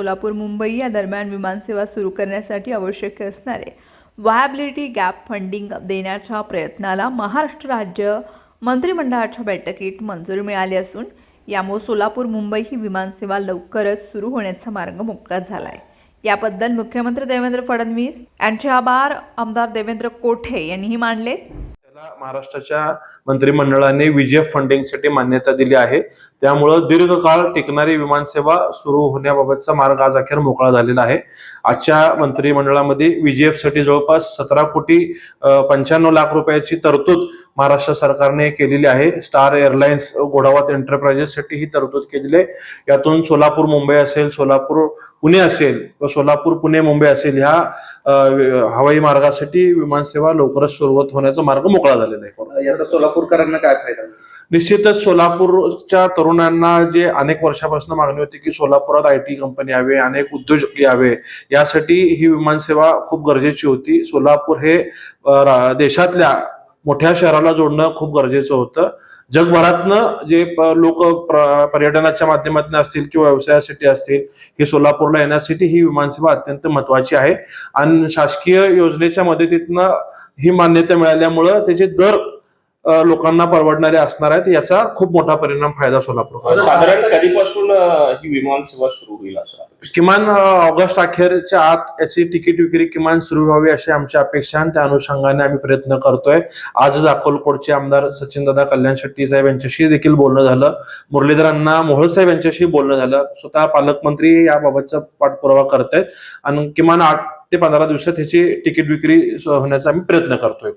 सोलापूर मुंबई या दरम्यान विमानसेवा सुरू करण्यासाठी आवश्यक असणारे व्हायबिलिटी गॅप फंडिंग देण्याच्या प्रयत्नाला महाराष्ट्र राज्य मंत्रिमंडळाच्या बैठकीत मंजुरी मिळाली असून यामुळे सोलापूर मुंबई ही विमानसेवा लवकरच सुरू होण्याचा मार्ग मोकळा झाला आहे याबद्दल मुख्यमंत्री देवेंद्र फडणवीस यांचे आभार. आमदार देवेंद्र कोठे यांनीही मानलेत. महाराष्ट्राच्या मंत्रिमंडळाने विजय फंडिंगसाठी मान्यता दिली आहे. त्यामुळं दीर्घकाळ टिकणारी विमानसेवा सुरू होण्याबाबतचा मार्ग आज अखेर मोकळा झालेला आहे. आजच्या मंत्रिमंडळामध्ये विजेएफसाठी जवळपास सतरा कोटी पंच्याण्णव लाख रुपयाची तरतूद महाराष्ट्र सरकारने केलेली आहे. स्टार एअरलाइन्स घोडावत एंटरप्राइजेससाठी ही तरतूद केलेली आहे. यातून सोलापूर मुंबई असेल सोलापूर पुणे असेल व सोलापूर पुणे मुंबई असेल ह्या हवाई मार्गासाठी विमानसेवा लवकरच सुरुवात होण्याचा मार्ग मोकळा झालेला आहे याचा सोलापूरकरांना काय फायदा? निश्चितच सोलापूरच्या तरुणांना जे अनेक वर्षापासून मागणी होती की सोलापुरात आय टी कंपनी यावे अनेक उद्योजक यावे यासाठी ही विमानसेवा खूप गरजेची होती. सोलापूर हे देशातल्या मोठ्या शहराला जोडणं खूप गरजेचं होतं. जगभरातनं जे लोक पर्यटनाच्या माध्यमातून असतील किंवा व्यवसायासाठी असतील हे सोलापूरला येण्यासाठी ही विमानसेवा अत्यंत महत्वाची आहे. आणि शासकीय योजनेच्या मदतीतनं ही मान्यता मिळाल्यामुळं त्याचे दर लोकांना परवडणारे असणार आहेत याचा खूप मोठा परिणाम फायदा सोलापूर साधारण कधीपासून ही विमान सेवा सुरू होईल असं किमान ऑगस्ट अखेरच्या आत याची तिकीट विक्री किमान सुरू व्हावी अशी आमची अपेक्षा आहे आणि त्या अनुषंगाने आम्ही प्रयत्न करतोय. आजच अक्कलकोटचे आमदार सचिनदादा कल्याण शेट्टी साहेब यांच्याशी देखील बोलणं झालं. मुरलीधरांना मोहोळ साहेब यांच्याशी बोलणं झालं. स्वतः पालकमंत्री याबाबतचा पाठपुरावा करतायत. आणि किमान आठ ते पंधरा दिवसात ह्याची तिकीट विक्री होण्याचा आम्ही प्रयत्न करतोय.